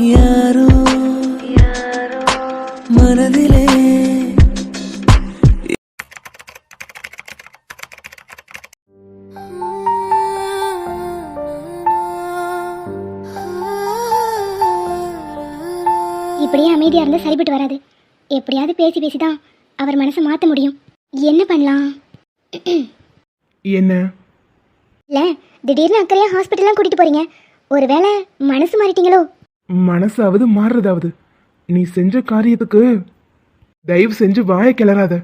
யாரோ மனதிலே இப்படியே அமைதியாக இருந்தால் சரிப்பட்டு வராது. எப்படியாவது பேசி பேசி தான் அவர் மனசை மாற்ற முடியும். என்ன பண்ணலாம்? என்ன? இல்லை திடீர்னு அக்கறையாக ஹாஸ்பிட்டல்லாம் கூட்டிகிட்டு போகிறீங்க ஒருவேளை மனசு மாறிட்டீங்களோ? மனசாவது மாறுறதாவது. நீ செஞ்ச காரியத்துக்கு தயவு செஞ்சு வாயை கிளறாத.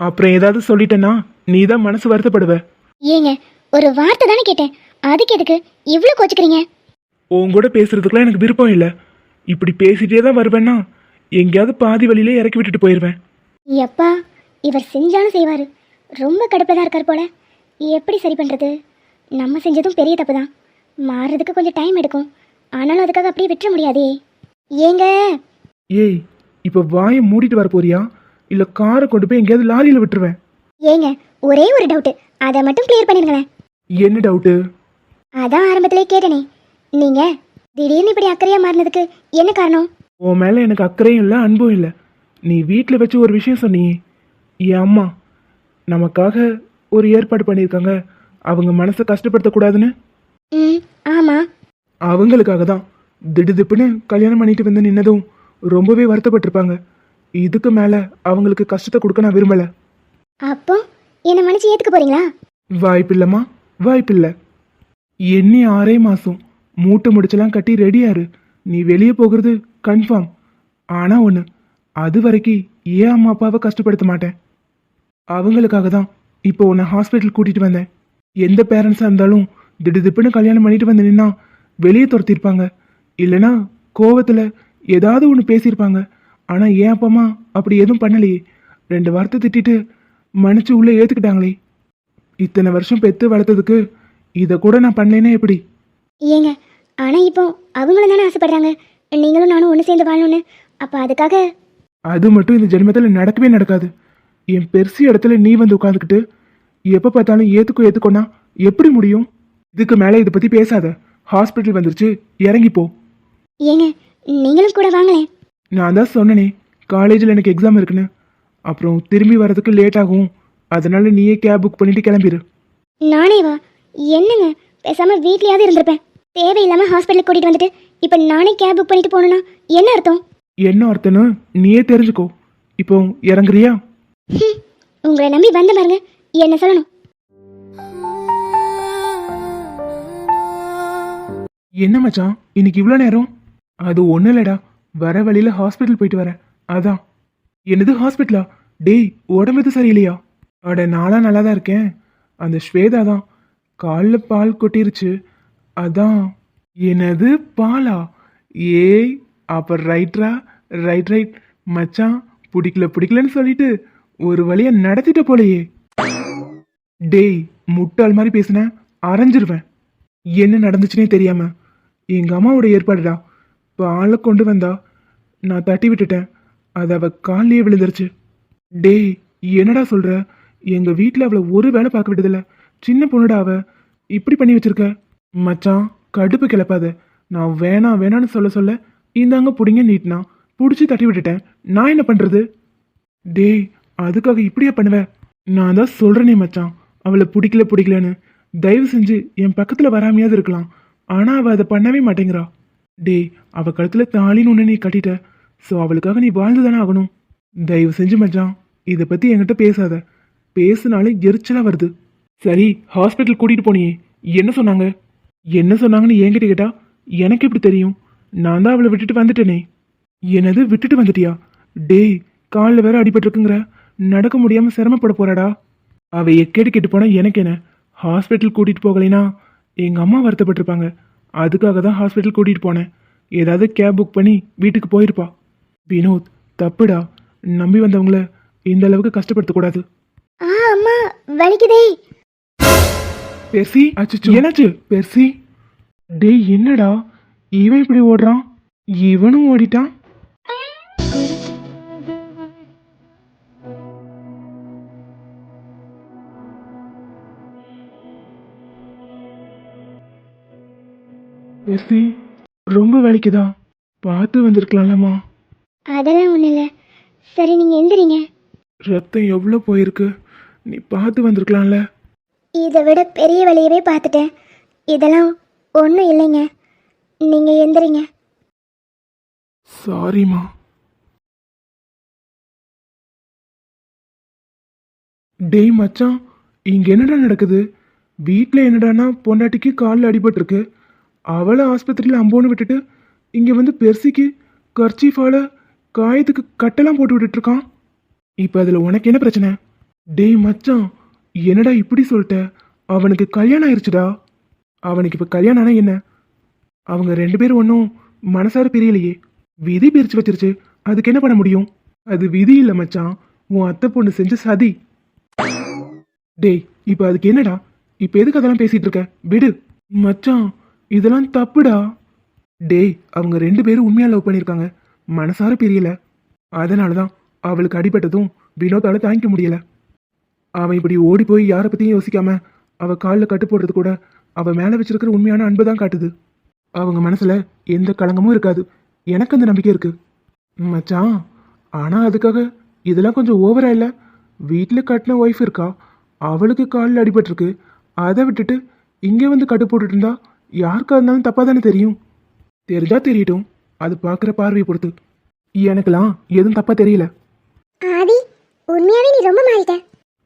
அப்புறம் ஏதாவது சொல்லிட்டேன்னா நீ தான் மனசு வருத்தப்படுவ. ஏங்க ஒரு வார்த்தை தானே கேட்டேன். அதுக்கு எதுக்கு இவ்வளோ கோச்சுக்கிறீங்க? உன் கூட பேசுறதுக்குலாம் எனக்கு விருப்பம் இல்லை. இப்படி பேசிட்டே தான் வருவேன்னா எங்கேயாவது பாதி வழியிலே இறக்கி விட்டுட்டு போயிடுவேன் எப்பா இவர் செஞ்சாலும் செய்வார். ரொம்ப கடுப்பில் தான் இருக்கார் போல. எப்படி சரி பண்ணுறது நம்ம செஞ்சதும் பெரிய தப்பு தான் மாறுறதுக்கு கொஞ்சம் டைம் எடுக்கும். ஆனாலும் அதுக்காக அப்படியே விட்டுற முடியாதே. ஏங்க? ஏய் இப்போ வாயை மூடிட்டு வர போறியா? இல்லை காரை கொண்டு போய் எங்கேயாவது லாரியில் விட்டுருவேன். ஏங்க ஒரே ஒரு டவுட்டு அதை மட்டும் கிளியர் பண்ணிருங்களேன். என்ன டவுட்டு அதான் ஆரம்பத்திலே கேட்டனே. நீங்க திடீர்னு இப்படி அக்கறையா மாறினதுக்கு என்ன காரணம்? உன் மேலே எனக்கு அக்கறையும் இல்லை அன்பும் இல்லை. நீ வீட்டில் வச்சு ஒரு விஷயம் சொன்னியே. என் அம்மா நமக்காக ஒரு ஏற்பாடு பண்ணியிருக்காங்க. அவங்க மனசை கஷ்டப்படுத்தக்கூடாதுன்னு? ம் ஆமா. அவங்களுக்காக தான். திடுதிப்புன்னு கல்யாணம் பண்ணிட்டு வந்து நின்னதும் ரொம்பவே வருத்தப்பட்டிருப்பாங்க. இதுக்கு மேலே அவங்களுக்கு கஷ்டத்தை கொடுக்க நான் விரும்பலை. அப்போ என்னை மன்னிச்சு ஏத்துக்க போறீங்களா? வாய்ப்பில்லைம்மா வாய்ப்பில்லை. எண்ணி ஆறே மாதம் மூட்டை முடிச்செல்லாம் கட்டி ரெடியாரு. நீ வெளியே போகிறது கன்ஃபார்ம் ஆனால் ஒன்று அது வரைக்கும் ஏன் அம்மா அப்பாவை கஷ்டப்படுத்த மாட்டேன்? அவங்களுக்காக தான் இப்போ உன்னை ஹாஸ்பிட்டல் கூட்டிகிட்டு வந்தேன். எந்த பேரண்ட்ஸாக இருந்தாலும் திடுதிப்புன்னு கல்யாணம் பண்ணிட்டு வந்து நின்னா வெளியே துரத்திருப்பாங்க இல்லைன்னா கோவத்தில் ஏதாவது ஒன்று பேசியிருப்பாங்க. ஆனால் ஏன் அப்பா அம்மா அப்படி எதுவும் பண்ணலையே. ரெண்டு வார்த்தை திட்டிட்டு மன்னிச்சு உள்ளே ஏற்றுக்கிட்டாங்களே இத்தனை வருஷம் பெத்து வளர்த்ததுக்கு இதை கூட நான் பண்ணலைன்னா எப்படி? ஏங்க ஆனா இப்போ அவங்களும் தானே ஆசைப்படுறாங்க. நீங்களும் நானும் ஒன்று சேர்ந்து வாழணும்னு. அப்போ அதுக்காக அது மட்டும் இந்த ஜென்மத்தில் நடக்கவே நடக்காது. என் பெருசு இடத்துல நீ வந்து உட்காந்துக்கிட்டு எப்போ பார்த்தாலும் ஏத்துக்கோ ஏத்துக்கோனா எப்படி முடியும்? இதுக்கு மேலே இதை பற்றி பேசாத. ஹாஸ்பிட்டல் வந்துருச்சு. இறங்கி போ. ஏங்க நீங்களும் கூட வாங்களேன். நான் தான் சொன்னனே காலேஜில் எனக்கு எக்ஸாம் இருக்குன்னு. அப்புறம் திரும்பி வரதுக்கு லேட் ஆகும். அதனால நீயே கேப் புக் பண்ணிட்டு கிளம்பிடு நானே வா. என்னங்க பேசாம வீட்லயாவது இருந்திருப்பேன். தேவையில்லாம ஹாஸ்பிட்டலுக்கு கூட்டிட்டு வந்துட்டு இப்போ நானே கேப் புக் பண்ணிட்டு போகணும்னா என்ன அர்த்தம்? என்ன அர்த்தம்னு நீயே தெரிஞ்சுக்கோ. இப்போ இறங்குறியா? ஹம், உங்களை நம்பி வந்த பாருங்க என்ன சொல்லணும்? என்ன மச்சான்? இன்னைக்கு இவ்வளோ நேரம்? அது ஒன்றும் இல்லைடா. வர வழியில் ஹாஸ்பிட்டல் போயிட்டு வரேன். அதான். என்னது ஹாஸ்பிட்டலா டேய் உடம்பு எதுவும் சரியில்லையா? அட நாளாக நல்லா தான் இருக்கேன். அந்த ஸ்வேதா தான். காலில் பால் கொட்டிருச்சு. அதான். என்னது பாலா? ஏய் அப்போ ரைட்ரா ரைட் ரைட் மச்சான் பிடிக்கல பிடிக்கலன்னு சொல்லிட்டு ஒரு வழியை நடத்திட்ட போலையே. டேய் முட்டாள் மாதிரி பேசுனேன் அரைஞ்சிருவேன். என்ன நடந்துச்சுனே தெரியாம. எங்க அம்மாவோட ஏற்பாடுடா. இப்போ ஆளை கொண்டு வந்தா நான் தட்டி விட்டுட்டேன். அது அவ காலிலேயே விழுந்துருச்சு. டேய் என்னடா சொல்ற? எங்க வீட்டில் அவளை ஒரு வேலை பார்க்க விட்டதில்ல. சின்ன பொண்ணுடா அவ. இப்படி பண்ணி வச்சிருக்க? மச்சான் கடுப்பு கிளப்பாத. நான் வேணாம் வேணான்னு சொல்ல சொல்ல இந்தாங்க பிடிங்க நீட்னா பிடிச்சி தட்டி விட்டுட்டேன். நான் என்ன பண்ணுறது டேய் அதுக்காக இப்படியா பண்ணுவ? நான் தான் சொல்கிறேனே மச்சான். அவளை பிடிக்கல பிடிக்கலன்னு. தயவு செஞ்சு என் பக்கத்தில் வராமையாவது இருக்கலாம். ஆனால் அவள் அதை பண்ணவே மாட்டேங்கிறா. டேய் அவள் கழுத்தில் தாலின்னு ஒன்று நீ கட்டிட்ட. ஸோ அவளுக்காக நீ வாழ்ந்து தானே ஆகணும். தயவு செஞ்சு மச்சான் இதை பற்றி என்கிட்ட பேசாத. பேசினாலே எரிச்சலாக வருது. சரி ஹாஸ்பிட்டல் கூட்டிகிட்டு போனியே. என்ன சொன்னாங்க? என்ன சொன்னாங்கன்னு என்கிட்ட கேட்டா எனக்கு எப்படி தெரியும்? நான் தான் அவளை விட்டுட்டு வந்துட்டேனே. என்னது விட்டுட்டு வந்துட்டியா? டேய் காலில் வேற அடிபட்டுருக்குங்கிற. நடக்க முடியாமல் சிரமப்பட போறாடா. அவ எக்கேடு கேட்டு போனால் எனக்கு என்ன? ஹாஸ்பிட்டல் கூட்டிட்டு போகலைனா எங்க அம்மா வருத்தப்பட்டிருப்பாங்க. அதுக்காக தான் ஹாஸ்பிட்டல் கூட்டிட்டு போனேன். ஏதாவது கேப் புக் பண்ணி வீட்டுக்கு போயிருப்பா. வினோத் தப்புடா. நம்பி வந்தவங்கள இந்த அளவுக்கு கஷ்டப்படுத்தக்கூடாது ஆ அம்மா வலிக்குதே. பெர்சி அச்சோ என்னாச்சு? பெர்சி. டேய் என்னடா? இவன் இப்படி ஓடுறான்? இவனும் ஓடிட்டான்? பெர்சி ரொம்ப வலிக்குதா? பார்த்து வந்திருக்கலாம்லம்மா. அதெல்லாம் ஒன்றும் இல்லை. சரி நீங்கள் எந்திரிங்க. ரத்தம் எவ்வளோ போயிருக்கு? நீ பார்த்து வந்திருக்கலாம்ல. இதை விட பெரிய வழியவே பார்த்துட்டேன். இதெல்லாம் ஒன்றும் இல்லைங்க. நீங்கள் எந்திரிங்க. சாரிம்மா டேய் மச்சான் இங்க என்னடா நடக்குது? வீட்டில் என்னடான்னா பொண்டாட்டிக்கு காலில் அடிபட்டிருக்கு. அவளை ஆஸ்பத்திரியில் அம்போன்னு விட்டுட்டு இங்கே வந்து பெர்சிக்கு கர்ச்சீஃபால காயத்துக்கு கட்டெல்லாம் போட்டு விட்டுட்டுருக்கான் இப்போ அதில் உனக்கு என்ன பிரச்சனை? டேய் மச்சான் என்னடா இப்படி சொல்லிட்ட? அவனுக்கு கல்யாணம் ஆயிடுச்சுடா அவனுக்கு இப்போ கல்யாணம் ஆனால் என்ன? அவங்க ரெண்டு பேரும் ஒன்றும் மனசார பிரியலையே. விதி பிரித்து வச்சிருச்சு. அதுக்கு என்ன பண்ண முடியும்? அது விதி இல்லை மச்சான். உன் அத்தை பொண்ணு செஞ்ச சதி. டேய் இப்போ அதுக்கு என்னடா? இப்போ எதுக்கு அதெல்லாம் பேசிகிட்டு இருக்க? விடு. மச்சான் இதெல்லாம் தப்புடா. டேய் அவங்க ரெண்டு பேரும் உண்மையாக லவ் பண்ணியிருக்காங்க. மனசார பிரியல. அதனால தான் அவளுக்கு அடிபட்டதும் வினோத்தால தாங்கிக்க முடியல. அவன் இப்படி ஓடி போய் யாரை பற்றியும் யோசிக்காம அவள் காலில் கட்டு போடுறது கூட அவள் மேலே வச்சிருக்கிற உண்மையான அன்பு தான் காட்டுது. அவங்க மனசில் எந்த களங்கமும் இருக்காது. எனக்கு அந்த நம்பிக்கை இருக்கு. மச்சான் ஆனால் அதுக்காக இதெல்லாம் கொஞ்சம் ஓவரா இல்லை? வீட்டில் கட்டின ஒய்ஃப் இருக்கா? அவளுக்கு காலில் அடிபட்டிருக்கு. அதை விட்டுட்டு இங்கே வந்து கட்டு போட்டுட்டு இருந்தா யாருக்கா இருந்தாலும் தப்பா தானே தெரியும்? தெரிஞ்சா தெரியட்டும். அது பார்க்குற பார்வையை பொறுத்து. எனக்கெல்லாம் எதுவும் தப்பா தெரியல. ஆதி உண்மையாகவே நீ ரொம்ப மாறிட்ட.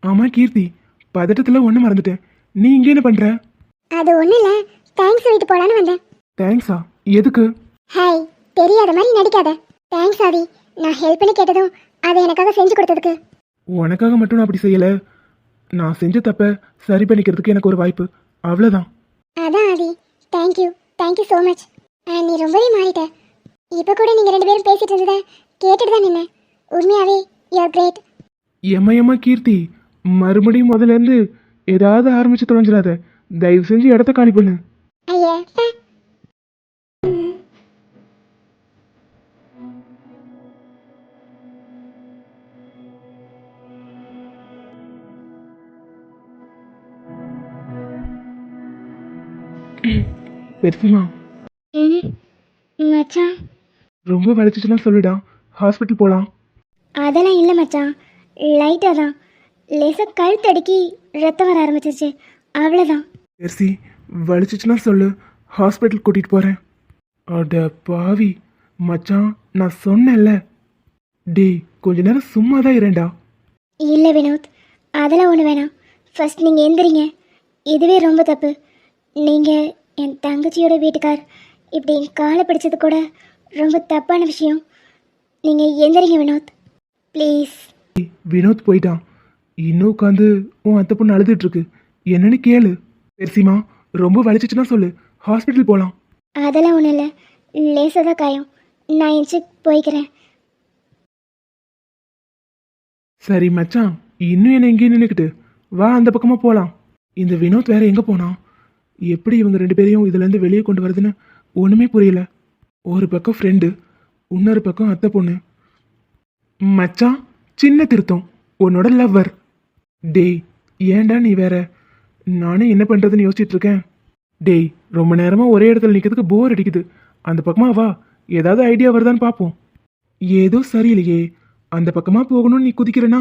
ஆமா கீர்த்தி. பதட்டத்தில் ஒன்று மறந்துட்டேன். நீ இங்கே என்ன பண்ற? அது ஒன்றும் இல்லை. தேங்க்ஸ் சொல்லிட்டு போகலான்னு வந்தேன். தேங்க்ஸா எதுக்கு? ஹாய் தெரியாத மாதிரி நடிக்காத. தேங்க்ஸ் ஆதி. நான் ஹெல்ப் பண்ணி கேட்டதும் அதை எனக்காக செஞ்சு கொடுத்ததுக்கு. உனக்காக மட்டும் நான் அப்படி செய்யல. நான் செஞ்ச தப்ப சரி பண்ணிக்கிறதுக்கு எனக்கு ஒரு வாய்ப்பு. அவ்வளோதான் அதான் Aadhi. Thank you thank you so much நீ ரொம்பவே மாறிட்ட. இப்போ கூட நீங்கள் ரெண்டு பேரும் பேசிட்டு இருந்ததை கேட்டுட்டு தான் நின்னேன். உண்மையாகவே யூஆர் கிரேட் எம்மா கீர்த்தி மறுபடியும் முதல்ல இருந்து ஏதாவது ஆரம்பிச்சு தொலைஞ்சிடாத. தயவு செஞ்சு இடத்த காலி பண்ணு. ஐயா பெருசுமா? மச்சான். ரொம்ப வலிச்சிச்சுன்னா சொல்லுடா. ஹாஸ்பிட்டல் போகலாம் அதெல்லாம் இல்லை மச்சான். லைட்டாக தான். லேசாக கழுத்தடுக்கி ரத்தம் வர ஆரம்பிச்சிருச்சு. அவ்வளோதான் பெருசி வலிச்சிச்சுன்னா சொல்லு. ஹாஸ்பிட்டல் கூட்டிகிட்டு போகிறேன் அட பாவி. மச்சான் நான் சொன்னேன்ல. டேய் கொஞ்ச நேரம் சும்மா தான் இரேண்டா இல்லை வினோத். அதெல்லாம் ஒன்று வேணாம். ஃபர்ஸ்ட் நீங்கள் எந்திரிங்க. இதுவே ரொம்ப தப்பு. நீங்கள் என் தங்கச்சியோட வீட்டுக்கார் இப்படி என் காலை பிடிச்சது கூட ரொம்ப தப்பான விஷயம். நீங்கள் எந்திரிங்க வினோத். ப்ளீஸ் வினோத் போயிட்டான். இன்னும் உட்காந்து உன் அத்தை பொண்ணு அழுதுட்டு இருக்கு. என்னன்னு கேளு. பெருசிமா ரொம்ப வலிச்சிச்சுன்னா சொல்லு. ஹாஸ்பிட்டல் போகலாம் அதெல்லாம் ஒன்றும் இல்லை. லேசாக தான் காயம். நான் எஞ்சி போய்க்கிறேன். சரி மச்சான். இன்னும் என்ன எங்கேயும் நின்றுக்கிட்டு வா அந்த பக்கமாக போகலாம் இந்த வினோத் வேற எங்கே போனான்? எப்படி இவங்க ரெண்டு பேரையும் இதுலேருந்து வெளியே கொண்டு வருதுன்னு ஒன்றுமே புரியல. ஒரு பக்கம் ஃப்ரெண்டு இன்னொரு பக்கம் அத்தை பொண்ணு. மச்சான் சின்ன திருத்தம் உன்னோட லவ்வர் டேய் ஏன்டா நீ வேற? நானே என்ன பண்ணுறதுன்னு யோசிச்சுட்டு இருக்கேன். டேய் ரொம்ப நேரமாக ஒரே இடத்துல நிற்கிறதுக்கு போர் அடிக்குது. அந்த பக்கமாக வா ஏதாவது ஐடியா வருதான்னு பார்ப்போம் ஏதோ சரியில்லையே. அந்த பக்கமாக போகணும்னு நீ குதிக்கிறனா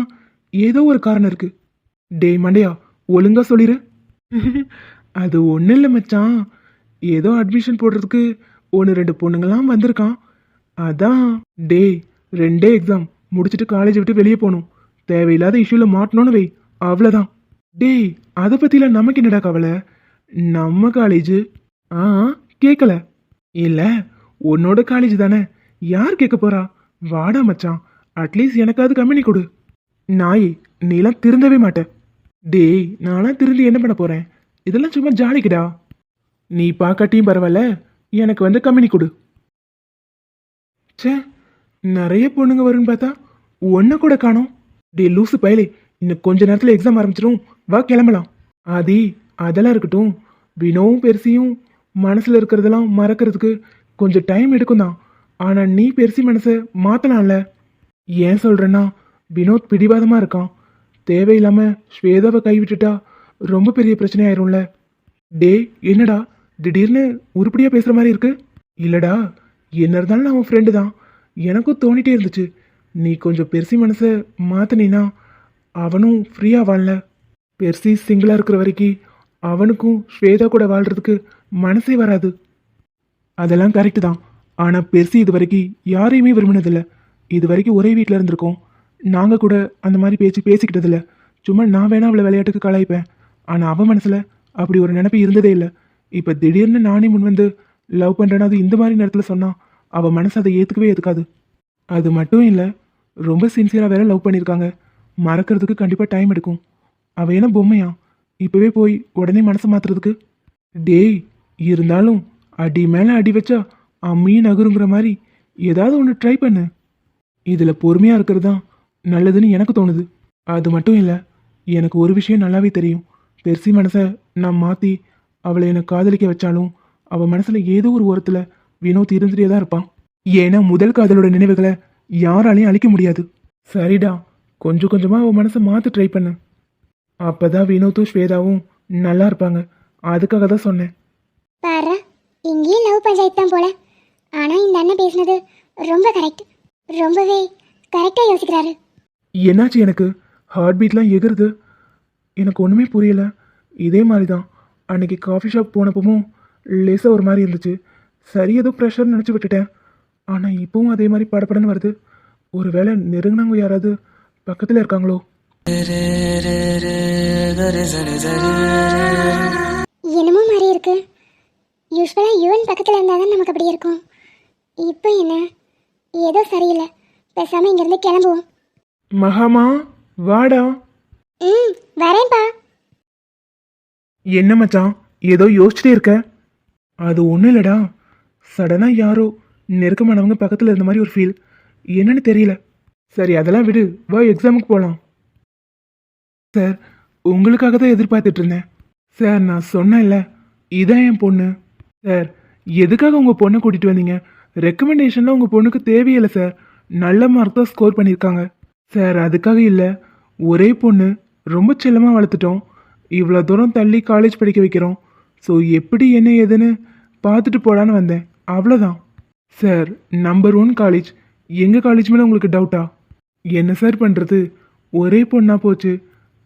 ஏதோ ஒரு காரணம் இருக்கு. டேய் மண்டையா ஒழுங்காக சொல்லிடு அது ஒன்றும் இல்லை மச்சான். ஏதோ அட்மிஷன் போடுறதுக்கு ஒன்று ரெண்டு பொண்ணுங்களாம் வந்திருக்கான். அதான் டேய் ரெண்டே எக்ஸாம் முடிச்சுட்டு காலேஜ் விட்டு வெளியே போகணும். தேவையில்லாத இஷ்யூவில் மாட்டணும்னு வை. அவ்வளோதான் டேய் அதை பற்றிலாம் நமக்கு என்னடா கவலை? நம்ம காலேஜு ஆ கேட்கல இல்லை உன்னோட காலேஜ் தானே. யார் கேட்க போகிறா வாடா மச்சான். அட்லீஸ்ட் எனக்காவது கம்பெனி கொடு. நாயே நீலாம் திருந்தவே மாட்ட. டேய் நான்லாம் திருந்தி என்ன பண்ண போகிறேன் இதெல்லாம் சும்மா ஜாலிக்குடா. நீ பார்க்காட்டியும் பரவாயில்ல எனக்கு வந்து கம்பெனி கொடு. சே நிறைய பொண்ணுங்க வரும்னு பார்த்தா ஒன்றை கூட காணோம். டே லூசு பயலே இன்னும் கொஞ்ச நேரத்தில் எக்ஸாம் ஆரம்பிச்சிடும் வா கிளம்பலாம். ஆதி அதெல்லாம் இருக்கட்டும். வினோவும் பெருசியும் மனசில் இருக்கிறதெல்லாம் மறக்கிறதுக்கு கொஞ்சம் டைம் எடுக்கும் தான் ஆனால் நீ பெருசி மனசை மாற்றலாம்ல ஏன் சொல்கிறேன்னா வினோத் பிடிவாதமாக இருக்கான். தேவையில்லாமல் ஸ்வேதாவை கைவிட்டுட்டா ரொம்ப பெரிய பிரச்சனை ஆயிரும்ல டே என்னடா? திடீர்னு உருப்படியாக பேசுகிற மாதிரி இருக்கு. இல்லடா என்ன இருந்தாலும் நான் உன் ஃப்ரெண்டு தான். எனக்கும் தோணிட்டே இருந்துச்சு. நீ கொஞ்சம் பெருசி மனசை மாத்தினா அவனும் ஃப்ரீயாக வாழல. பெருசி சிங்கிளாக இருக்கிற வரைக்கும் அவனுக்கும் ஸ்வேதா கூட வாழ்றதுக்கு மனசே வராது. அதெல்லாம் கரெக்டு தான். ஆனால் பெருசி இது வரைக்கும் யாரையுமே விரும்பினதில்லை. இது வரைக்கும் ஒரே வீட்டில் இருந்திருக்கோம். நாங்கள் கூட அந்த மாதிரி பேச்சு பேசிக்கிட்டதில்ல. சும்மா நான் வேணா அவளை விளையாட்டுக்கு கலாய்ப்பேன். ஆனால் அவன் மனசில் அப்படி ஒரு நினைப்பு இருந்ததே இல்லை. இப்போ திடீர்னு நானே முன் வந்து லவ் பண்ணுறேன்னு அது இந்த மாதிரி நேரத்தில் சொன்னால் அவள் மனசு அதை ஏற்றுக்கவே ஏற்றுக்காது அது மட்டும் இல்லை ரொம்ப சின்சியராக வேற லவ் பண்ணியிருக்காங்க மறக்கிறதுக்கு கண்டிப்பாக டைம் எடுக்கும். அவள் என்ன பொம்மையா? இப்போவே போய் உடனே மனசை மாற்றுறதுக்கு டேய் இருந்தாலும் அடி மேலே அடி வச்சா அம்மி நகருங்கிற மாதிரி ஏதாவது ஒன்று ட்ரை பண்ணு. இதில் பொறுமையாக இருக்கிறது தான் நல்லதுன்னு எனக்கு தோணுது. அது மட்டும் இல்லை எனக்கு ஒரு விஷயம் நல்லாவே தெரியும். பெருசி மனசை நான் மாற்றி அவளை என்னை காதலிக்க வச்சாலும் அவள் மனசில் ஏதோ ஒரு ஓரத்தில் வினோத் இருந்துட்டே தான் இருப்பான். ஏன்னா முதல் காதலோட நினைவுகளை யாராலையும் அழிக்க முடியாது. சரிடா கொஞ்சம் கொஞ்சமாக அவள் மனசை மாற்ற ட்ரை பண்ணு. அப்பதான் வினோத்தும் ஸ்வேதாவும் நல்லா இருப்பாங்க. அதுக்காக தான் சொன்னேன். பாரு இங்கேயும் லவ் பஞ்சாயத்து தான் போல. ஆனால் இந்த அண்ணன் பேசுனது ரொம்ப கரெக்ட் ரொம்பவே கரெக்டாக யோசிக்கிறாரு. என்னாச்சு எனக்கு? ஹார்ட் பீட்லாம் எகுறுது. எனக்கு ஒன்றுமே புரியல. இதே மாதிரி தான் அன்னைக்கு காஃபி ஷாப் போனப்பவும் லேசாக ஒரு மாதிரி இருந்துச்சு. சரி ஏதோ ப்ரெஷர் நினச்சி விட்டுட்டேன். ஆனால் இப்போவும் அதே மாதிரி படபடன்னு வருது. ஒருவேளை நெருங்கினவங்க யாராவது பக்கத்தில் இருக்காங்களோ? என்னமோ மாதிரி இருக்கு. யூஸ்வலாக யுவன் பக்கத்தில் இருந்தால் தான் நமக்கு அப்படி இருக்கும். இப்போ என்ன? ஏதோ சரியில்லை. பேசாமல் இங்கேருந்து கிளம்புவோம். மகாமா வாடா. ம் வரேன்பா. என்ன மச்சான் ஏதோ யோசிச்சுட்டே இருக்க? அது ஒன்றும் இல்லைடா. சடனாக யாரோ நெருக்கமானவங்க பக்கத்தில் இருந்த மாதிரி ஒரு ஃபீல் என்னன்னு தெரியல. சரி அதெல்லாம் விடு. வா எக்ஸாமுக்கு போகலாம் சார் உங்களுக்காக தான் எதிர்பார்த்துட்டு இருந்தேன். சார் நான் சொன்னேன்ல இதான் என் பொண்ணு. சார் எதுக்காக உங்கள் பொண்ணை கூட்டிகிட்டு வந்தீங்க? ரெக்கமெண்டேஷனில் உங்கள் பொண்ணுக்கு தேவையில்லை சார். நல்ல மார்க் தான் ஸ்கோர் பண்ணியிருக்காங்க. சார் அதுக்காக இல்லை ஒரே பொண்ணு. ரொம்ப செல்லமாக வளர்த்துட்டோம். இவ்வளோ தூரம் தள்ளி காலேஜ் படிக்க வைக்கிறோம். ஸோ எப்படி என்ன ஏதுன்னு பார்த்துட்டு போடான்னு வந்தேன். அவ்வளோதான் சார் நம்பர் ஒன் காலேஜ் எங்கள் காலேஜ் மேலே உங்களுக்கு டவுட்டா என்ன சார் பண்ணுறது ஒரே பொண்ணா போச்சு.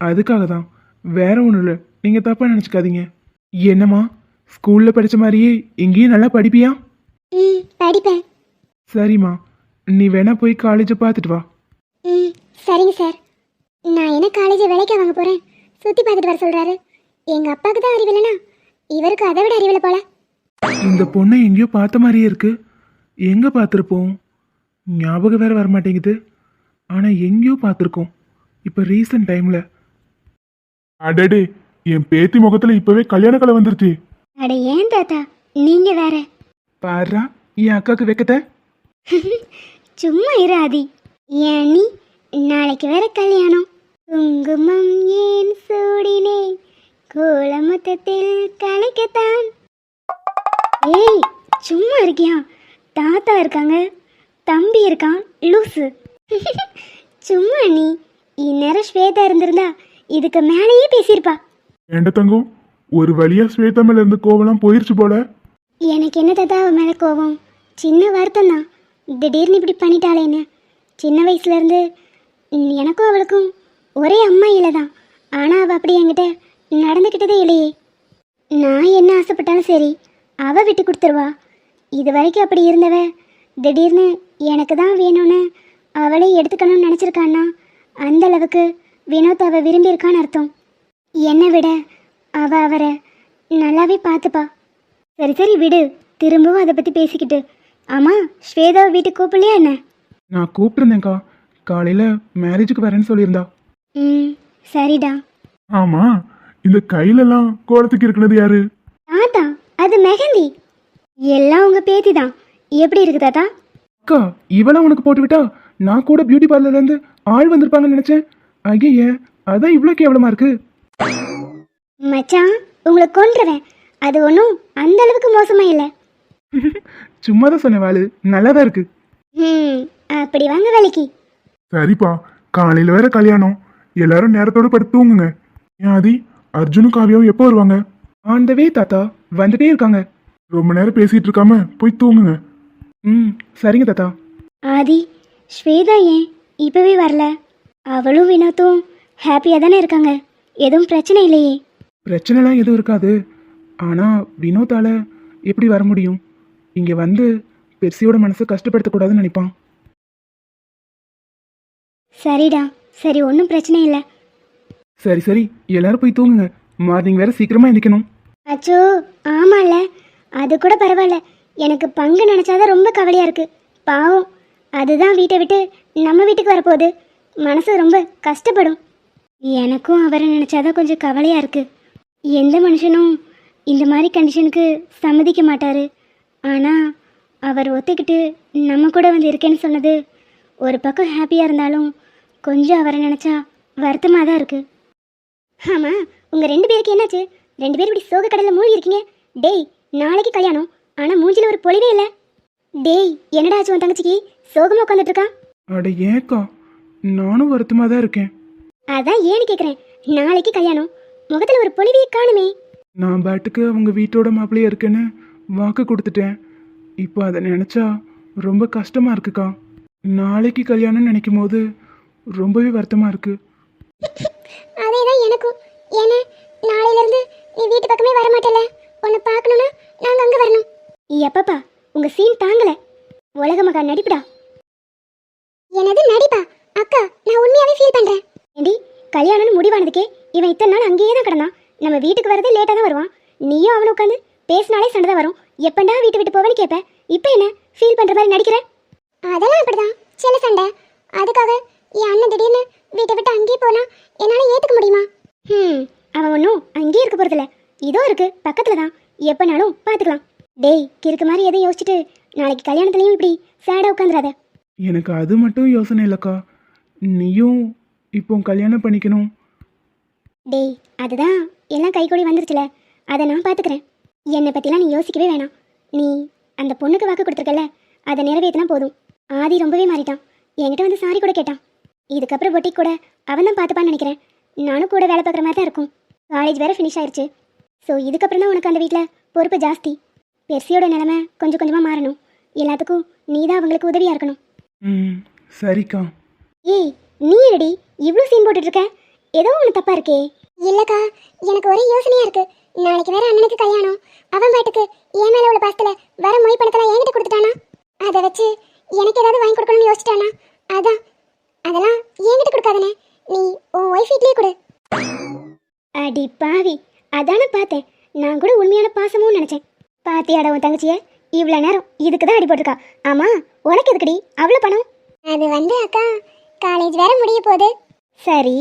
அதுக்காக தான் வேற ஒன்றும் இல்லை. நீங்கள் தப்பாக நினச்சிக்காதீங்க. என்னம்மா? ஸ்கூலில் படித்த மாதிரியே இங்கேயும் நல்லா படிப்பியா? படிப்பேன். சரிம்மா. நீ வேணா போய் காலேஜை பார்த்துட்டு வா. சரிங்க சார் நான் என்ன காலேஜை விலைக்கு வாங்க போகிறேன் சுற்றி பார்த்துட்டு வர சொல்கிறாரு எங்கள் அப்பாவுக்கு தான் அறிவில்லைனா இவருக்கு அதை விட அறிவில்லை போல. இந்த பொண்ணை எங்கேயோ பார்த்த மாதிரியே இருக்கு. எங்கே பார்த்துருப்போம்? ஞாபகம் வேற வர மாட்டேங்குது. ஆனால் எங்கேயோ பார்த்துருக்கோம். இப்போ ரீசன்ட் டைமில் அடடே என் பேத்தி முகத்தில் இப்போவே கல்யாண கலை வந்துருச்சு. அட ஏன் தாத்தா? நீங்கள் வேற. பாருடா என் அக்காவுக்கு வைக்கத்த? சும்மா இரு ஆதி. ஏன் நீ நாளைக்கு வேற கல்யாணம். குங்குமம் ஏன் சூடினேன்? கோலமுத்தத்தில் கலைக்கத்தான். ஏய் சும்மா இருக்கியா? தாத்தா இருக்காங்க. தம்பி இருக்கான். லூசு. சும்மா நீ. இந்நேரம் ஸ்வேதா இருந்திருந்தா இதுக்கு மேலேயே பேசியிருப்பா. ஏண்ட தங்கம்? ஒரு வழியா ஸ்வேதா மேல இருந்து கோவலாம் போயிருச்சு போல. எனக்கு என்ன தாத்தா அவ மேலே கோவம்? சின்ன வருத்தம் தான். திடீர்னு இப்படி பண்ணிட்டாளேன்னு. சின்ன வயசுலேருந்து எனக்கும் அவளுக்கும் ஒரே அம்மா இல்லை தான். ஆனால் அவள் அப்படி என்கிட்ட நடந்துக்கிட்டதே இல்லையே. நான் என்ன ஆசைப்பட்டாலும் சரி அவள் விட்டு கொடுத்துருவா. இது வரைக்கும் அப்படி இருந்தவ திடீர்னு எனக்கு தான் வேணும்னு அவளே எடுத்துக்கணும்னு நினச்சிருக்கான்னா அந்த அளவுக்கு வினோத் அவள் விரும்பியிருக்கான்னு அர்த்தம். என்னை விட அவள் அவரை நல்லாவே பார்த்துப்பா. சரி சரி விடு. திரும்பவும் அதை பற்றி பேசிக்கிட்டு. ஆமாம் ஸ்வேதாவை வீட்டுக்கு கூப்பிடலையா என்ன? நான் கூப்பிட்டுருந்தேன்க்கா. காலையில் மேரேஜுக்கு வரேன்னு சொல்லியிருந்தா. ம் சரிடா. ஆமா இந்த கையிலலாம் கோலத்துக்கு இருக்கிறது யாரு? தாத்தா அது மெஹந்தி. எல்லாம் உங்கள் பேத்தி தான். எப்படி இருக்கு தாத்தா? அக்கா இவெல்லாம் உனக்கு போட்டு விட்டா? நான் கூட பியூட்டி பார்லர்ல இருந்து ஆள் வந்திருப்பாங்கன்னு நினைச்சேன். ஐயே அதான் இவ்வளோ கேவலமா இருக்கு. மச்சான் உங்களை கொன்றுவேன். அது ஒன்றும் அந்த அளவுக்கு மோசமாக இல்லை. சும்மா தான் சொன்னேன் வாளு நல்லா தான் இருக்கு. ம் அப்படி வாங்க வேலைக்கு. சரிப்பா காலையில வேற கல்யாணம். எல்லாரும் நேரத்தோட படுத்து தூங்குங்க. ஏன் ஆதி? அர்ஜுனும் காவியாவும் எப்போ வருவாங்க? ஆண்டவே தாத்தா வந்துட்டே இருக்காங்க. ரொம்ப நேரம் பேசிட்டு இருக்காம போய் தூங்குங்க. ம் சரிங்க தாத்தா. ஆதி ஸ்வேதா ஏன் இப்போவே வரல? அவளும் வினோத்தும் ஹாப்பியாக தானே இருக்காங்க? எதுவும் பிரச்சனை இல்லையே. பிரச்சனைலாம் எதுவும் இருக்காது. ஆனால் வினோத்தால எப்படி வர முடியும்? இங்கே வந்து பெர்சியோட மனசை கஷ்டப்படுத்தக்கூடாதுன்னு நினைப்பான். சரிடா. சரி ஒன்றும் பிரச்சனை இல்லை. சரி சரி. எல்லாரும் போய் தூங்குங்க. மார்னிங் வேற சீக்கிரமா எந்திக்கணும். அச்சோ ஆமால அது கூட பரவாயில்ல எனக்கு பங்கு நினச்சாதான் ரொம்ப கவலையாக இருக்கு. பாவம். அதுதான் வீட்டை விட்டு நம்ம வீட்டுக்கு வரப்போகுது. மனசு ரொம்ப கஷ்டப்படும். எனக்கும் அவரை நினச்சாதான் கொஞ்சம் கவலையாக இருக்கு. எந்த மனுஷனும் இந்த மாதிரி கண்டிஷனுக்கு சம்மதிக்க மாட்டாரு. ஆனால் அவர் ஒத்துக்கிட்டு நம்ம கூட வந்து இருக்கேன்னு சொன்னது ஒரு பக்கம் ஹாப்பியாக இருந்தாலும் கொஞ்சம் அவரை நினச்சா வருத்தமாக தான் இருக்குது ஆமாம் உங்கள் ரெண்டு பேருக்கு என்னாச்சு? ரெண்டு பேரும் இப்படி சோக கடலில் மூழ்கி இருக்கீங்க. டேய் நாளைக்கு கல்யாணம். ஆனால் மூஞ்சில ஒரு பொலிவே இல்லை. டேய் என்னடா ஆச்சு உன் தங்கச்சிக்கு? சோகமாக உட்காந்துட்டு இருக்கான். அட ஏக்கா நானும் வருத்தமாக தான் இருக்கேன். அதான் ஏன்னு கேட்குறேன் நாளைக்கு கல்யாணம். முகத்தில் ஒரு பொலிவையே காணுமே. நான் பாட்டுக்கு அவங்க வீட்டோட மாப்பிள்ளையா இருக்கேன்னு வாக்கு கொடுத்துட்டேன். இப்போ அதை நினச்சா ரொம்ப கஷ்டமா இருக்குக்கா. நாளைக்கு கல்யாணம்னு நினைக்கும் போது ரொம்பவே வருத்தமாக இருக்கு. அதே தான் எனக்கும். ஏன்னா நாளையிலேருந்து நீ வீட்டு பக்கமே வர மாட்டல உன்னை பார்க்கணுன்னா நாங்கள் அங்கே வரணும். எப்பப்பா உங்கள் சீன் தாங்கல. உலக மகா நடிப்புடா. எனது நடிப்பா? அக்கா நான் உண்மையாவே ஃபீல் பண்ணுறேன் ஏண்டி கல்யாணம்னு முடிவானதுக்கே இவன் இத்தனை நாள் அங்கேயே தான் கிடந்தான். நம்ம வீட்டுக்கு வரதே லேட்டாக தான் வருவான். நீயும் அவனும் உட்காந்து பேசினாலே சண்டை தான் வரும். எப்பண்டா வீட்டு விட்டு போவேன்னு கேட்ப இப்போ என்ன? ஃபீல் பண்ணுற மாதிரி நடிக்கிற? அதெல்லாம் அப்படிதான். சில சண்டை. அதுக்காக என் அண்ணன் திடீர்னு வீட்டை விட்டு அங்கேயே போனா என்னால் ஏற்றுக்க முடியுமா? ம் அவன் ஒன்றும் அங்கேயே இருக்க போகிறதில்ல இதோ இருக்கு பக்கத்தில் தான். எப்போனாலும் பார்த்துக்கலாம் டேய் கிறுக்கு மாதிரி எதையும் யோசிச்சுட்டு நாளைக்கு கல்யாணத்துலேயும் இப்படி சேடாக உட்காந்துடாத எனக்கு அது மட்டும் யோசனை இல்லைக்கா. நீயும் இப்போ கல்யாணம் பண்ணிக்கணும். டேய் அதுதான் எல்லாம் கைகூடி வந்துருச்சுல. அதை நான் பார்த்துக்கிறேன் என்னை பற்றிலாம் நீ யோசிக்கவே வேணாம். நீ அந்த பொண்ணுக்கு வாக்கு கொடுத்துருக்கல அதை நிறைவேற்றினா போதும். ஆதி ரொம்பவே மாறிட்டான். என்கிட்ட வந்து சாரி கூட கேட்டான். இதுக்கப்புறம் பொட்டிக் கூட அவன் தான் பார்த்துப்பான்னு நினைக்கிறேன். நானும் கூட வேலை பார்க்குற மாதிரி தான் இருக்கும். காலேஜ் வேற ஃபினிஷ் ஆயிருச்சு. ஸோ இதுக்கப்புறம் தான் உனக்கு அந்த வீட்டில் பொறுப்பு ஜாஸ்தி. பெர்சியோட நிலைமை கொஞ்சம் கொஞ்சமாக மாறணும். எல்லாத்துக்கும் நீ தான் அவங்களுக்கு உதவியாக இருக்கணும். ம் சரிக்கா. ஏய் நீ ரெடி இவ்வளோ சீன் போட்டுட்டு இருக்க ஏதோ ஒன்று தப்பா இருக்கே. இல்லக்கா எனக்கு ஒரே யோசனையா இருக்கு. நாளைக்கு வேற அண்ணனுக்கு கல்யாணம். அவன் பாட்டுக்கு என் மேல உள்ள பாசத்துல வர மொய் பணத்தெல்லாம் என்கிட்ட கொடுத்துட்டானா? அதை வச்சு எனக்கு ஏதாவது வாங்கி கொடுக்கணும்னு யோசிச்சிட்டானா? அதான் அதெல்லாம் என்கிட்ட கொடுக்காதனே நீ உன் ஒய்ஃப் வீட்லயே கொடு. அடி பாவி. அதானே பார்த்தேன். நான் கூட உண்மையான பாசமும் நினைச்சேன். பாத்தியாடா உன் தங்கச்சிய? இவ்வளோ நேரம் இதுக்கு தான் அடி போட்டிருக்கா. ஆமா உனக்கு எதுக்குடி? அவ்வளோ பணம்? அது வந்து அக்கா காலேஜ் வேற முடிய போகுது. சரி.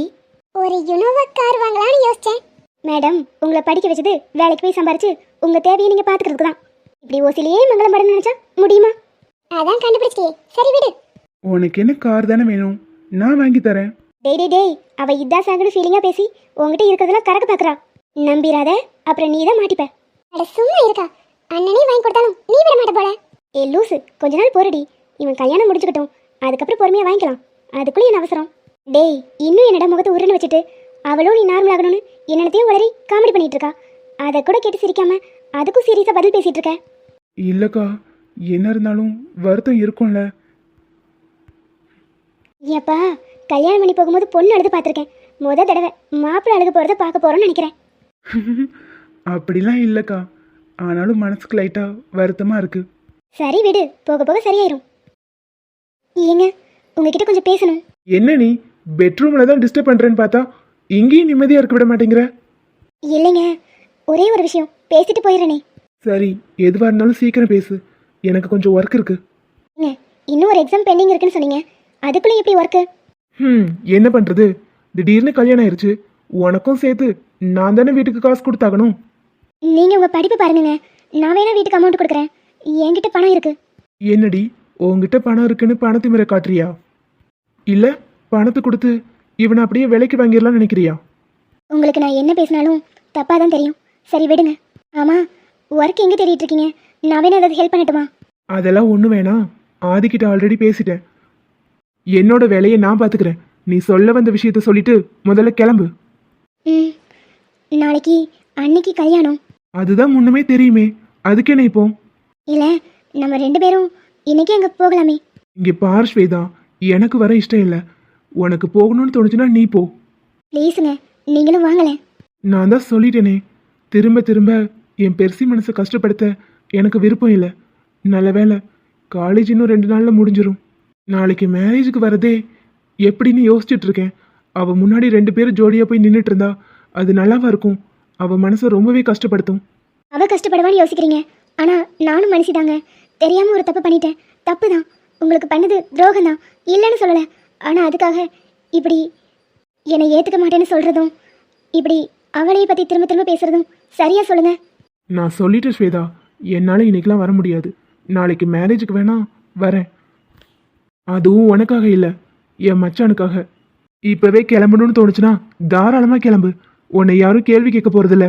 ஒரு யுனோவா கார் வாங்கலாம்னு யோசிச்சேன். மேடம் உங்களை படிக்க வச்சது வேலைக்கு போய் சம்பாரிச்சு உங்க தேவையை நீங்க பாத்துக்கிறதுக்கு தான். இப்படி ஓசிலேயே மங்களம் படம் நினைச்சா முடியுமா? அதான் கண்டுபிடிச்சிட்டே சரி விடு. உனக்கு என்ன கார் தானே வேணும்? நான் வாங்கி தரேன். டேய் டேய் டேய் அவ இதான் சாகுன்னு ஃபீலிங்கா பேசி உங்ககிட்ட இருக்கிறதெல்லாம் கறக்க பாக்குறா. நம்பிராத அப்புறம் நீ தான் மாட்டிப்ப. அட சும்மா இருக்கா. அண்ணனே வாங்கி கொடுத்தாலும் நீ விட மாட்ட போல. ஏ லூசு கொஞ்ச நாள் போறடி. இவன் கல்யாணம் முடிச்சுக்கட்டும் அதுக்கப்புறம் பொறுமையா வாங்கிக்கலாம். அதுக்குள்ளே என்ன அவசரம்? டேய் இன்னும் என்னடா முகத்தை உருன்னு வச்சுட்டு? அவளும் நீ நார்மல் ஆகணும்னு என்னென்னத்தையும் வளரி காமெடி பண்ணிட்டு இருக்கா. அதை கூட கேட்டு சிரிக்காம அதுக்கும் சீரியஸா பதில் பேசிட்டு இருக்க. இல்லைக்கா என்ன இருந்தாலும் வருத்தம் இருக்கும்ல. ஏப்பா கல்யாணம் பண்ணி போகும்போது பொண்ணு அழுது பார்த்துருக்கேன். முத தடவை மாப்பிள்ளை அழுக போகிறத பார்க்க போகிறோம்னு நினைக்கிறேன். அப்படிலாம் இல்லைக்கா. ஆனாலும் மனசுக்கு லைட்டாக வருத்தமாக இருக்கு. சரி விடு போக போக சரியாயிரும். ஏங்க உங்ககிட்ட கொஞ்சம் பேசணும். என்ன நீ பெட்ரூமில் தான் டிஸ்டர்ப் பண்ணுறேன்னு பார்த்தா இங்கேயும் நிம்மதியாக இருக்க விட மாட்டேங்கிற? இல்லைங்க ஒரே ஒரு விஷயம் பேசிட்டு போயிடுறேனே. சரி எதுவாக இருந்தாலும் சீக்கிரம் பேசு. எனக்கு கொஞ்சம் ஒர்க் இருக்கு. ஏங்க இன்னும் ஒரு எக்ஸாம் பெண்டிங் இருக்குன்னு சொன்னீங்க. அதுக்குள்ளே எப்படி ஒர்க்கு ம் என்ன பண்ணுறது திடீர்னு கல்யாணம் ஆயிடுச்சு உனக்கும் சேர்த்து நான் தானே வீட்டுக்கு காசு கொடுத்தாகணும். நீங்கள் உங்கள் படிப்பு பாருங்கங்க. நான் வேணா வீட்டுக்கு அமௌண்ட் கொடுக்குறேன். என்கிட்ட பணம் இருக்கு. என்னடி உன்கிட்ட பணம் இருக்குன்னு பணத்தை முறை காட்டுறியா? இல்லை பணத்தை கொடுத்து இவனை அப்படியே விலைக்கு வாங்கிடலாம்னு நினைக்கிறியா? உங்களுக்கு நான் என்ன பேசினாலும் தப்பாக தான் தெரியும். சரி விடுங்க. ஆமாம் ஒர்க் எங்கே தேடிட்டு இருக்கீங்க? நான் வேணா ஏதாவது ஹெல்ப் பண்ணட்டுமா? அதெல்லாம் ஒன்றும் வேணாம். ஆதிக்கிட்ட ஆல்ரெடி பேசிட்டேன். என்னோட வேலையை நான் பார்த்துக்கிறேன் நீ சொல்ல வந்த விஷயத்த சொல்லிட்டு முதல்ல கிளம்பு. ம் நாளைக்கு அன்னைக்கு கல்யாணம். அதுதான் முன்னமே தெரியுமே. அதுக்கு என்ன இப்போ? இல்லை நம்ம ரெண்டு பேரும் இன்னைக்கு அங்கே போகலாமே. இங்கே பார் ஸ்வேதா எனக்கு வர இஷ்டம் இல்லை. உனக்கு போகணும்னு தோணுச்சுன்னா நீ போ. ப்ளீஸுங்க நீங்களும் வாங்களேன் நான் தான் சொல்லிட்டேனே. திரும்ப திரும்ப என் பெருசி மனசை கஷ்டப்படுத்த எனக்கு விருப்பம் இல்லை. நல்ல வேலை காலேஜ் இன்னும் ரெண்டு நாளில் முடிஞ்சிடும் நாளைக்கு மேரேஜுக்கு வரதே எப்படின்னு யோசிச்சுட்டு இருக்கேன் அவள் முன்னாடி ரெண்டு பேரும் ஜோடியாக போய் நின்றுட்டு இருந்தா அது நல்லாவா இருக்கும்? அவள் மனசை ரொம்பவே கஷ்டப்படுத்தும். அவ கஷ்டப்படுவான்னு யோசிக்கிறீங்க. ஆனால் நானும் மனுஷிதாங்க. தெரியாமல் ஒரு தப்பு பண்ணிட்டேன். தப்பு தான் உங்களுக்கு பண்ணது துரோகம் தான் இல்லைன்னு சொல்லலை. ஆனால் அதுக்காக இப்படி என்னை ஏற்றுக்க மாட்டேன்னு சொல்கிறதும் இப்படி அவளையை பற்றி திரும்ப திரும்ப பேசுகிறதும் சரியாக சொல்லுங்கள் நான் சொல்லிட்டேன் ஸ்வேதா. என்னால் இன்னைக்கெலாம் வர முடியாது. நாளைக்கு மேரேஜுக்கு வேணா வரேன். அதுவும் உனக்காக இல்லை என் மச்சானுக்காக. இப்போவே கிளம்பணும்னு தோணுச்சுன்னா தாராளமாக கிளம்பு. உன்னை யாரும் கேள்வி கேட்க போகிறதில்ல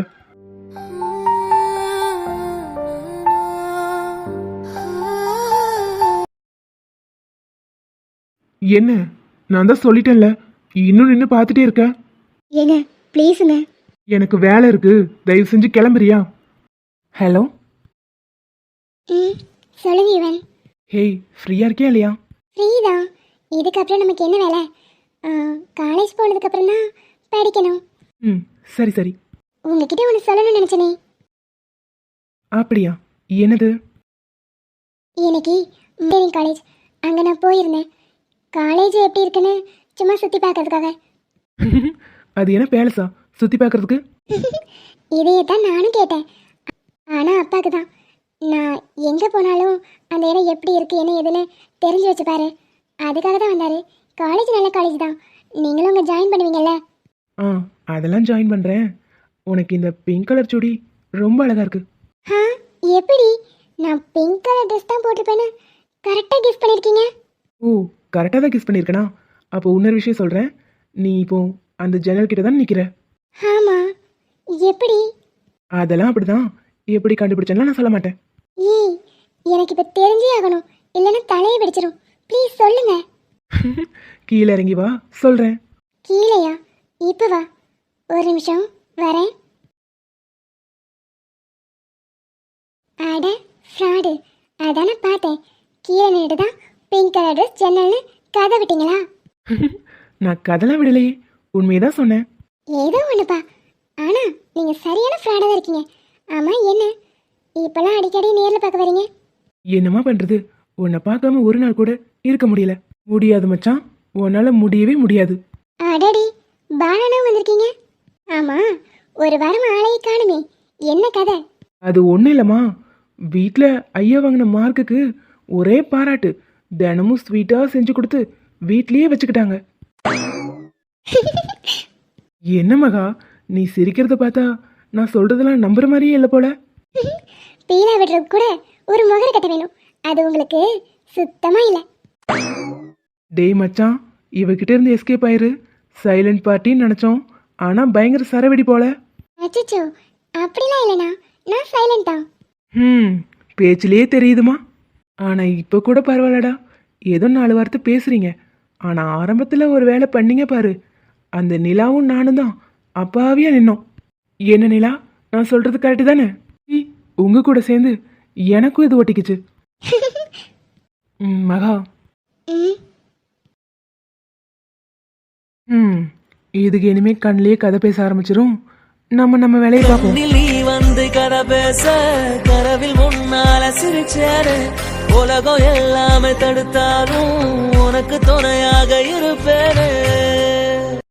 என்ன? நான் தான் சொல்லிட்டேன்ல இன்னும் நின்று பார்த்துட்டே இருக்க? ஏங்க ப்ளீஸுங்க எனக்கு வேலை இருக்கு தயவு செஞ்சு கிளம்புறியா? ஹலோ? ம் சொல்லுங்க இவன். ஹேய் ஃப்ரீயாக இருக்கியா இல்லையா? ஃப்ரீ தான் இதுக்கப்புறம் நமக்கு என்ன வேலை? காலேஜ் போனதுக்கப்புறம் தான் படிக்கணும். ம் சரி சரி. உங்ககிட்ட ஒன்று சொல்லணும்னு நினச்சனே. அப்படியா? என்னது? இன்னைக்கு இன்ஜினியரிங் காலேஜ் அங்கே நான் போயிருந்தேன். காலேஜ் எப்படி இருக்குன்னு சும்மா சுற்றி பார்க்கறதுக்காக. அது என்ன பேலஸா சுற்றி பார்க்கறதுக்கு? இதையே தான் நானும் கேட்டேன். ஆனால் அப்பாவுக்கு தான் நான் எங்கே போனாலும் அந்த இடம் எப்படி இருக்கு என்ன ஏதுன்னு தெரிஞ்சு வச்சுப்பாரு அதுக்காக தான் வந்தார். காலேஜ் நல்ல காலேஜ் தான். நீங்களும் அங்கே ஜாயின் பண்ணுவீங்கல்ல? ஆ அதெல்லாம் ஜாயின் பண்ணுறேன் உனக்கு இந்த பிங்க் கலர் சுடி ரொம்ப அழகாக இருக்கு. ஆ எப்படி? நான் பிங்க் கலர் ட்ரெஸ் தான் போட்டிருப்பேன்னு கரெக்டாக கிஃப்ட் பண்ணியிருக்கீங்க ஓ கரெக்டாக தான் கிஸ் பண்ணியிருக்கனா அப்போ இன்னொரு விஷயம் சொல்கிறேன் நீ இப்போ அந்த ஜன்னல் கிட்ட தான் நிற்கிற ஆமாம் எப்படி? அதெல்லாம் அப்படிதான். எப்படி கண்டுபிடிச்சேன்னா நான் சொல்ல மாட்டேன். ஏய் எனக்கு இப்போ தெரிஞ்சே ஆகணும். இல்லைன்னா தலையை வெடிச்சிரும். ப்ளீஸ் சொல்லுங்க. கீழே இறங்கி வா சொல்கிறேன் கீழையா? இப்போ வா. ஒரு நிமிஷம் வரேன். அட ஃப்ராடு. அதானே பார்த்தேன். கீழே நின்று தான் பிங்க் கலர் ட்ரெஸ் ஜன்னல்னு கதை விட்டீங்களா? நான் கதெல்லாம் விடலையே. உண்மையை தான் சொன்னேன். ஏதோ ஒன்றுப்பா ஆனால் நீங்கள் சரியான ஃப்ராடாக தான் இருக்கீங்க. ஆமாம் என்ன? இப்போல்லாம் அடிக்கடி நேரில் பார்க்க வரீங்க? என்னம்மா பண்ணுறது உன்னை பார்க்காம ஒரு நாள் கூட இருக்க முடியல. முடியாது மச்சான். உன்னால் முடியவே முடியாது. அடடி பாலனா வந்திருக்கீங்க? ஆமாம் ஒரு வாரம் ஆளையை காணுமே. என்ன கதை? அது ஒன்றும் இல்லைம்மா. வீட்டில் ஐயா வாங்கின மார்க்குக்கு ஒரே பாராட்டு. தினமும் ஸ்வீட்டாக செஞ்சு கொடுத்து வீட்லேயே வச்சுக்கிட்டாங்க. என்ன மகா நீ சிரிக்கிறத பார்த்தா நான் சொல்றதெல்லாம் நம்புற மாதிரியே இல்லை போல? பீலா விடுறதுக்கு கூட ஒரு முகர கட்ட வேணும். அது உங்களுக்கு சுத்தமா இல்ல. டேய் மச்சான் இவகிட்ட இருந்து எஸ்கேப் ஆயிரு. சைலண்ட் பார்ட்டின்னு நினச்சோம். ஆனால் பயங்கர சரவெடி போல. அச்சச்சோ அப்படிலாம் இல்லைண்ணா. நான் சைலண்ட் தான் ம் பேச்சிலேயே தெரியுதுமா. ஆனால் இப்போ கூட பரவாயில்லடா. ஏதோ நாலு வார்த்தை பேசுறீங்க. ஆனால் ஆரம்பத்தில் ஒரு வேலை பண்ணீங்க பாரு. அந்த நிலாவும் நானும் தான். அப்பாவியா நின்னோம். என்ன நிலா? நான் சொல்றது கரெக்டு தானே? உங்க கூட சேர்ந்து எனக்கும் இது ஒட்டிக்குச்சு. மகா. ம் இதுக்கு இனிமே கண்ணிலேயே கதை பேச ஆரம்பிச்சிரும். நம்ம நம்ம வேலையை பார்ப்போம். நீ வந்து கதை பேச கரவில் முன்னால சிரிச்சாரு. உலகம் எல்லாமே தடுத்தாலும் உனக்கு துணையாக இருப்பேனே.